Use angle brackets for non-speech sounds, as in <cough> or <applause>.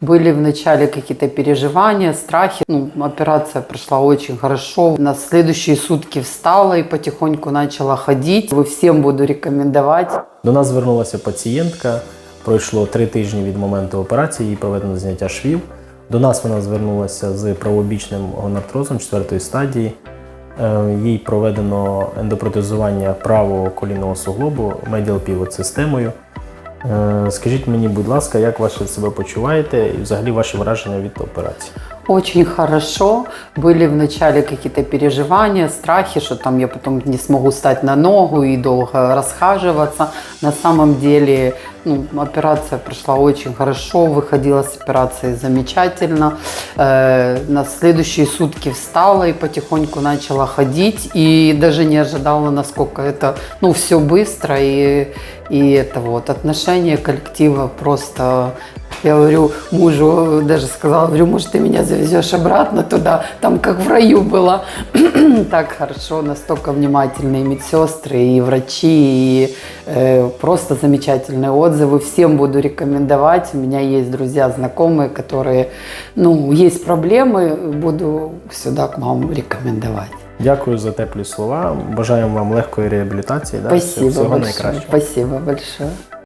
Были вначале какие-то переживания, страхи. Ну, операция прошла очень хорошо. На следующие сутки встала и потихоньку начала ходить. Вы всем буду рекомендовать. До нас звернулася пацієнтка. Пройшло три тижні від моменту операції, їй проведено зняття швів. До нас вона звернулася з правобічним гонартрозом четвертої стадії. Е, Їй проведено ендопротезування правого колінного суглобу медіал півот системою. Е, Скажіть мені, будь ласка, як ви себе почуваєте і взагалі ваші враження від операції? Очень хорошо. Были вначале какие-то переживания, страхи, что там я потом не смогу стать на ногу и долго расхаживаться. На самом деле ну, операция прошла очень хорошо, выходила с операции замечательно. Э, на следующие сутки встала и потихоньку начала ходить. И даже не ожидала, насколько это ну, все быстро. И, и это вот отношение коллектива просто я говорю мужу, даже сказала, говорю, может, ты меня завезешь обратно туда, там как в раю было. <clears throat> так хорошо, настолько внимательные медсестры и врачи, и э, просто замечательные отзывы. Всем буду рекомендовать. У меня есть друзья, знакомые, которые, ну, есть проблемы, буду сюда к вам рекомендовать. Дякую за теплі слова. Бажаємо вам легкої реабілітації. да, Спасибо всього большое. найкращого. Спасибо большое.